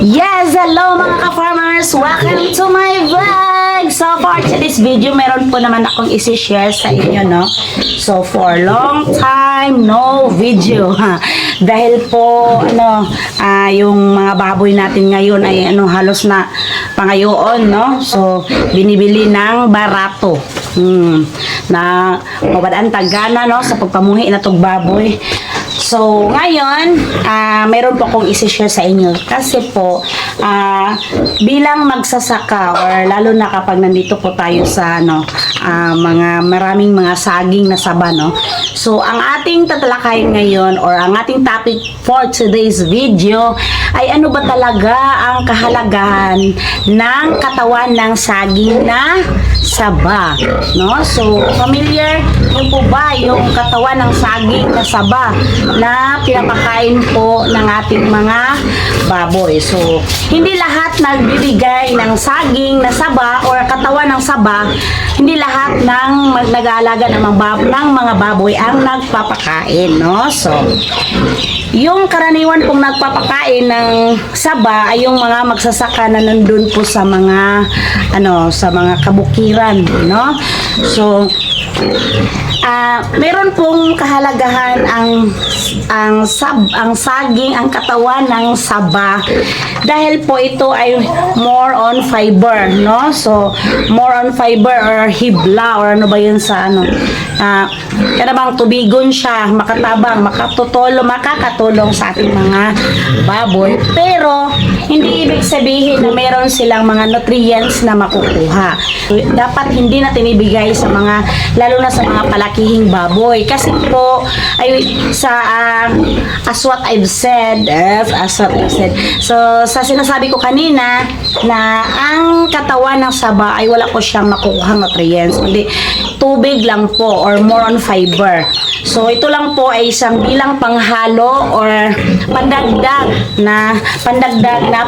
Yes, hello mga ka-farmers! Welcome to my vlog! So for today's video, meron po naman akong isi-share sa inyo, no? So for long time, no video. Ha? Dahil po, ano, ah, yung mga baboy natin ngayon ay ano, halos na pangayoon, no? So, binibili ng barato. Hmm, na mabadaan tagana, no? Sa pagpamuhi na tong baboy. So, ngayon, ah meron po akong isi-share sa inyo. Kasi po, ah bilang magsasaka or lalo na kapag nandito po tayo sa ano, ah, mga maraming mga saging na saba, no? So, ang ating tatalakayin ngayon or ang ating topic for today's video ay ano ba talaga ang kahalagahan ng katawan ng saging na saba, no? So, familiar niyo po ba yung katawan ng saging na saba na pinapakain po ng ating mga baboy. So, hindi lahat nagbibigay ng saging na saba or katawan ng saba, hindi lahat ng nag-aalaga ng mga, bab- ng mga baboy ang nagpapakain, no? So, yung karaniwan pong nagpapakain ng saba ay yung mga magsasaka na nandun po sa mga ano sa mga kabukiran no so Ah, meron pong kahalagahan ang ang sab ang saging ang katawan ng saba. Dahil po ito ay more on fiber no? So more on fiber or hibla or ano ba yun sa ano ah kada bang tubigon siya makatabang makatutulong makakatulong sa ating mga baboy. Pero hindi ibig sabihin na meron silang mga nutrients na makukuha. Dapat hindi natin ibigay sa mga lalo na sa mga palakihing baboy. Kasi po ay sa ah, as what I've said yes, as what I've said. So sa sinasabi ko kanina na ang katawan ng saba ay wala po siyang makukuhang nutrients kundi tubig lang po or more on fiber so ito lang po ay isang bilang panghalo or pandagdag na pandagdag na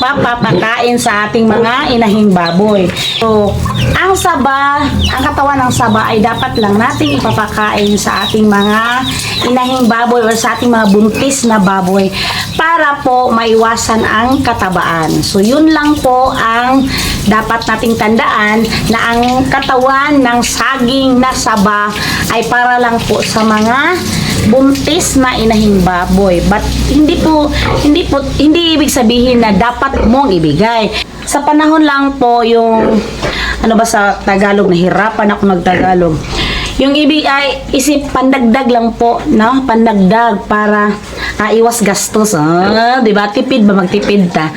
pagpapakain sa ating mga inahing baboy so ang saba ang katawan ng saba ay dapat lang nating ipapakain sa ating mga inahing baboy or sa ating mga buntis na baboy para po maiwasan ang katabaan. So yun lang po ang dapat nating tandaan na ang katawan ng saging na saba ay para lang po sa mga buntis na inahing baboy. But hindi po hindi po hindi ibig sabihin na dapat mong ibigay. Sa panahon lang po yung ano ba sa Tagalog nahirapan ako magtagalog. Yung ibig ay isip pandagdag lang po, no? Pandagdag para ah, iwas gastos. Ah, 'di ba? Tipid ba magtipid ta?